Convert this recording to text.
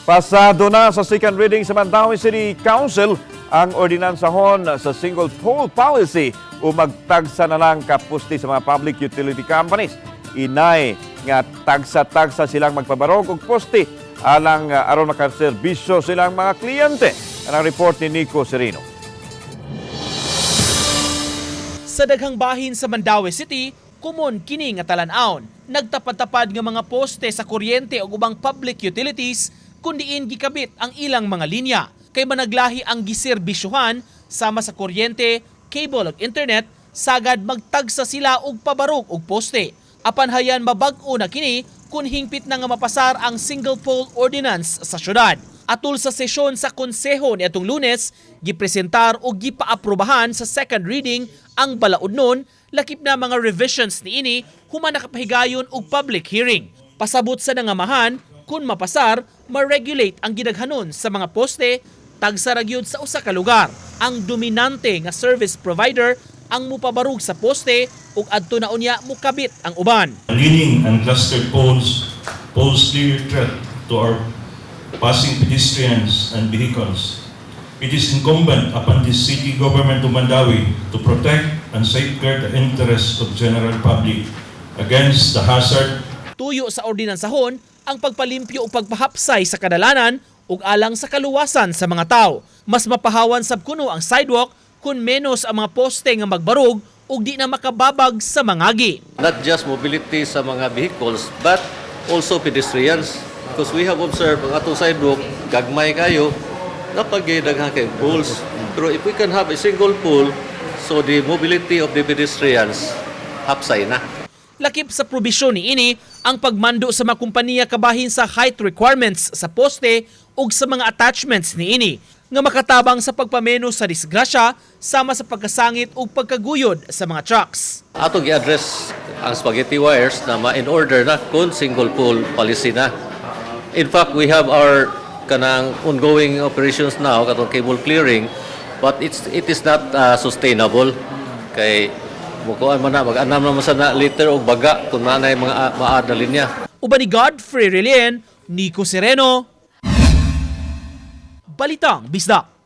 Pasado na sa second reading sa Mandawi City Council ang ordinansahon sa single pole policy o magtagsa na lang kapusti sa mga public utility companies. Inay nga tagsa-tagsa silang magpabarog og poste alang uh, aron makaserbisyo silang mga kliyente. Ang report ni Nico Serino. Sa daghang bahin sa Mandawi City, kumon kini nga talan-aon. Nagtapad-tapad nga mga poste sa kuryente o ubang public utilities kundiin gikabit ang ilang mga linya. Kay managlahi ang giserbisyuhan sama sa kuryente, cable ug internet, sagad magtagsa sila og pabarok og poste. Apan hayan mabag-o na kini kung hingpit na nga mapasar ang single pole ordinance sa syudad. Atul sa sesyon sa konseho ni atong lunes, gipresentar o gipaaprubahan sa second reading ang balaod nun, lakip na mga revisions ni ini human nakapahigayon og public hearing. Pasabot sa nangamahan, kung mapasar, ma-regulate ang gidaghanon sa mga poste, tagsaragyod sa usa ka lugar. Ang dominante nga service provider ang mupabarug sa poste ug adto na unya mukabit ang uban. Leaning and clustered poles pose clear threat to our passing pedestrians and vehicles. It is incumbent upon the city government of Mandawi to protect and safeguard the interests of general public against the hazard tuyo sa ordinansahon ang pagpalimpyo o pagpahapsay sa kadalanan ug alang sa kaluwasan sa mga tao. Mas mapahawan sab kuno ang sidewalk kung menos ang mga poste nga magbarog ug di na makababag sa mangagi. not just mobility sa mga vehicles but also pedestrians because we have observed ang atong sidewalk gagmay kayo napagidaghan kay poles pero if we can have a single pole so the mobility of the pedestrians hapsay na Lakip sa probisyon ni ini ang pagmando sa mga kumpanya kabahin sa height requirements sa poste ug sa mga attachments ni ini nga makatabang sa pagpameno sa disgrasya sama sa pagkasangit ug pagkaguyod sa mga trucks. atong i-address ang spaghetti wires na ma in order na kung single pole policy na in fact we have our kanang ongoing operations now katong cable clearing but it's it is not uh, sustainable kay mukuan man na mag-anam naman sa na liter og baga kung nanay mga uh, maad na linya Uban ni Godfrey Relien, Nico Sereno, Balitang Bisdak.